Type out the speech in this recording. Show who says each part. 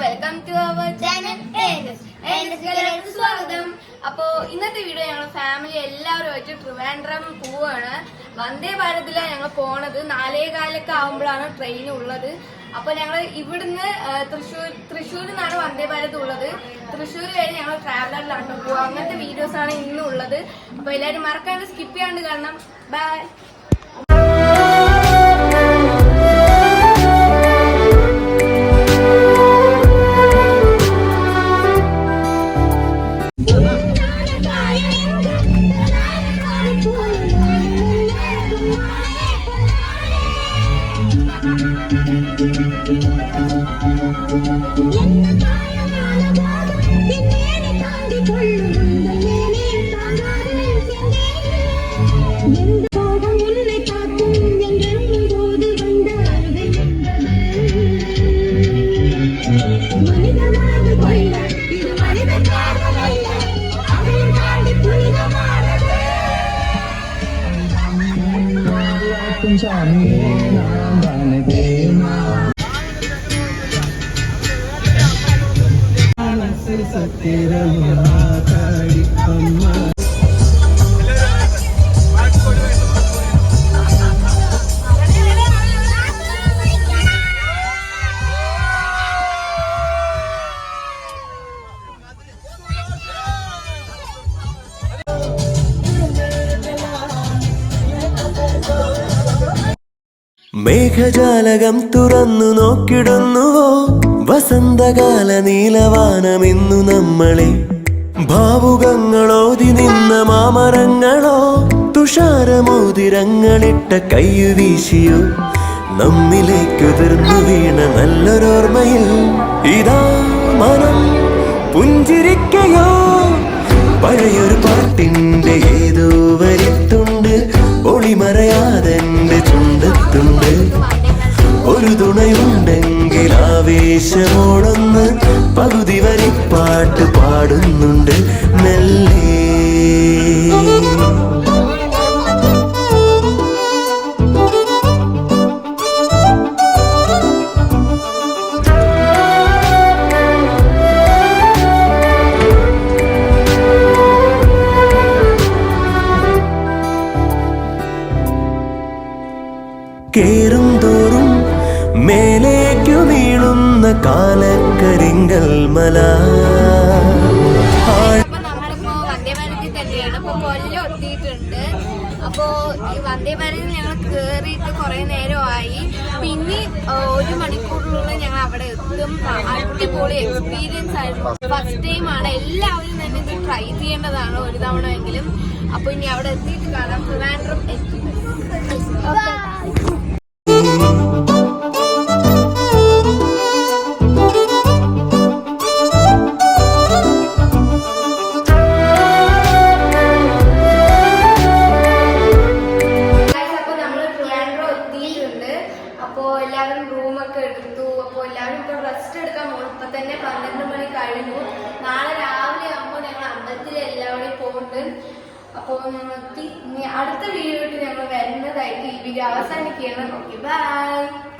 Speaker 1: Welcome to our channel സ്വാഗതം. അപ്പോ ഇന്നത്തെ വീഡിയോ ഞങ്ങൾ ഫാമിലി എല്ലാവരും എല്ലാവരുമായിട്ട് ട്രിവാൻഡ്രം പോവാണ്. വന്ദേ ഭാരതിലാണ് ഞങ്ങൾ പോണത്. നാലേ കാലൊക്കെ ആവുമ്പോഴാണ് ട്രെയിൻ ഉള്ളത്. അപ്പൊ ഞങ്ങൾ ഇവിടുന്ന് തൃശ്ശൂർ തൃശ്ശൂരിൽ നിന്നാണ് വന്ദേ ഭാരത് ഉള്ളത്. തൃശ്ശൂർ വരെ ഞങ്ങൾ ട്രാവലറിലാണ് പോകുക അങ്ങനത്തെ വീഡിയോസ് ആണ് ഇന്നുള്ളത്. അപ്പൊ എല്ലാവരും മറക്കാണ്ട് സ്കിപ്പ് ചെയ്യാണ്ട് കാണണം. Bye
Speaker 2: Let the fire!
Speaker 3: சாமி நான் தானே தெரியுமா சத்திரமா தாடி அம்மா
Speaker 4: മേഘജാലകം തുറന്നു നോക്കിടുന്നുവോ? വസന്തകാല നീലവാനമെന്നു നമ്മളെ. ഭാവുകങ്ങളോതി നിന്ന മാമരങ്ങളോ? തുഷാരമോതിരങ്ങളിട്ട കയ്യു വീശിയോ നമ്മിലേക്കുതിർന്നു വീണ നല്ലൊരോർമ്മയിൽ ഇതാ മനം പുഞ്ചിരിക്കയോ? പഴയൊരു പാട്ടിന്റെ ഒരു തുണയുണ്ടെങ്കിൽ ആവേശമോടൊന്ന് പകുതി വരി പാട്ട് പാടുന്നുണ്ട് മെല്ലെ. കേറും കാലക്കരിങ്കൽ മല.
Speaker 1: അപ്പൊ ഈ വന്ദേ ഭാരതിൽ ഞങ്ങൾ കേറിയിട്ട് കുറെ നേരമായി. പിന്നെ ഒരു മണിക്കൂറിനുള്ളിൽ ഞങ്ങൾ അവിടെ എത്തും. അടിപൊളി എക്സ്പീരിയൻസ് ആയിരുന്നു. ഫസ്റ്റ് ടൈം ആണ്. എല്ലാവരും തന്നെ ഇത് ട്രൈ ചെയ്യേണ്ടതാണ് ഒരു തവണ എങ്കിലും അപ്പൊ ഇനി അവിടെ എത്തിയിട്ട് കാണാം. ട്രിവാൻഡ്രം എടുത്തു. അപ്പൊ എല്ലാവരും ഇപ്പൊ റെസ്റ്റ് എടുക്കാൻ പോകും ഇപ്പൊ തന്നെ പന്ത്രണ്ട് മണി കഴിഞ്ഞു. നാളെ രാവിലെ ആകുമ്പോൾ ഞങ്ങൾ അമ്പലത്തിൽ എല്ലാവരും പോകുന്നുണ്ട് അപ്പോൾ ഞങ്ങൾക്ക് അടുത്ത വീഡിയോ ഞങ്ങൾ വരുന്നതായിട്ട് ഈ വീഡിയോ അവസാനിക്കുകയാണ് ഓക്കെ ബൈ